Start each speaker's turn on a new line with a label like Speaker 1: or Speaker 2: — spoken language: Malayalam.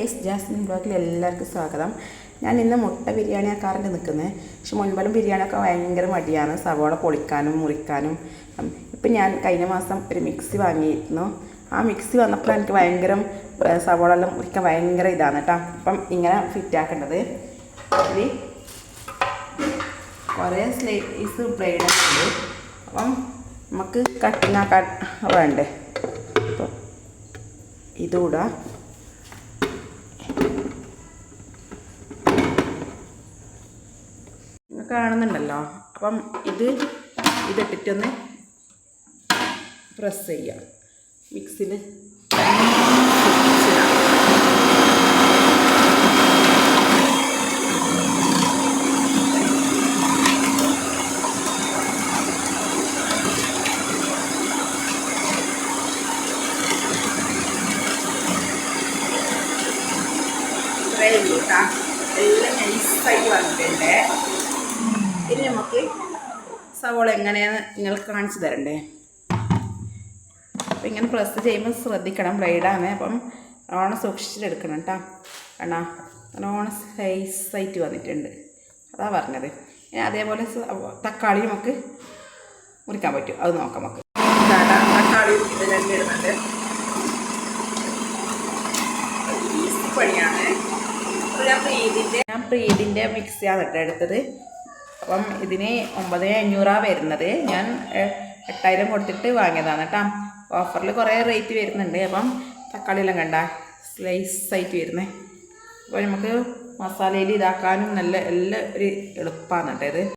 Speaker 1: കേസ് ജാസ്മിൻ ബ്ലോഗിൽ എല്ലാവർക്കും സ്വാഗതം. ഞാൻ ഇന്ന് മുട്ട ബിരിയാണി ആക്കാറുണ്ട് നിൽക്കുന്നത്. പക്ഷെ മുൻപലും ബിരിയാണിയൊക്കെ ഭയങ്കര മടിയാണ്. സവോള പൊളിക്കാനും മുറിക്കാനും. ഇപ്പം ഞാൻ കഴിഞ്ഞ മാസം ഒരു മിക്സി വാങ്ങിയിരുന്നു. ആ മിക്സി വന്നപ്പോൾ എനിക്ക് ഭയങ്കര സവോള എല്ലാം മുറിക്കാൻ ഭയങ്കര ഇതാണ് കേട്ടോ. അപ്പം ഇങ്ങനെ ഫിറ്റ് ആക്കേണ്ടത്. അതിൽ കുറേ സ്ലൈസ് ബ്ലേഡ് ഉണ്ട്. അപ്പം നമുക്ക് കട്ടിങ് ആക്കാൻ വേണ്ടേ? അപ്പം ഇതുകൂടാ കാണുന്നുണ്ടല്ലോ. അപ്പം ഇത് ഇതിട്ടിട്ടൊന്ന് പ്രസ് ചെയ്യാം. മിക്സിൽ എല്ലാം നൈസായിട്ട് വന്നിട്ടുണ്ട്. ഇനി നമുക്ക് സവോള എങ്ങനെയാന്ന് നിങ്ങൾ കാണിച്ചു തരണ്ടേ. അപ്പം ഇങ്ങനെ പ്രസ് ചെയ്യുമ്പോൾ ശ്രദ്ധിക്കണം ബ്ലൈഡാണ് അപ്പം ഓണം സൂക്ഷിച്ചിട്ടെടുക്കണം കേട്ടോ. കണ്ണാ നല്ലോണം സൈസായിട്ട് വന്നിട്ടുണ്ട്. അതാ പറഞ്ഞത്. ഇനി അതേപോലെ തക്കാളി നമുക്ക് മുറിക്കാൻ പറ്റും. അത് നോക്കാം നമുക്ക്. തക്കാളി പണിയാണ്. ഞാൻ പ്രീതിന്റെ ഞാൻ പ്രീതിന്റെ മിക്സിയാണ് കേട്ടോ എടുത്തത്. അപ്പം ഇതിന് ഒമ്പത് അഞ്ഞൂറാണ് വരുന്നത്. ഞാൻ എട്ടായിരം കൊടുത്തിട്ട് വാങ്ങിയതാണ് കേട്ടോ. ഓഫറിൽ കുറേ റേറ്റ് വരുന്നുണ്ട്. അപ്പം തക്കാളി എല്ലാം കണ്ട സ്ലൈസ് ആയിട്ട് വരുന്നത് അപ്പോൾ നമുക്ക് മസാലയിൽ ഇതാക്കാനും നല്ല എല്ലാം ഒരു എളുപ്പമാണ് കേട്ടോ ഇത്.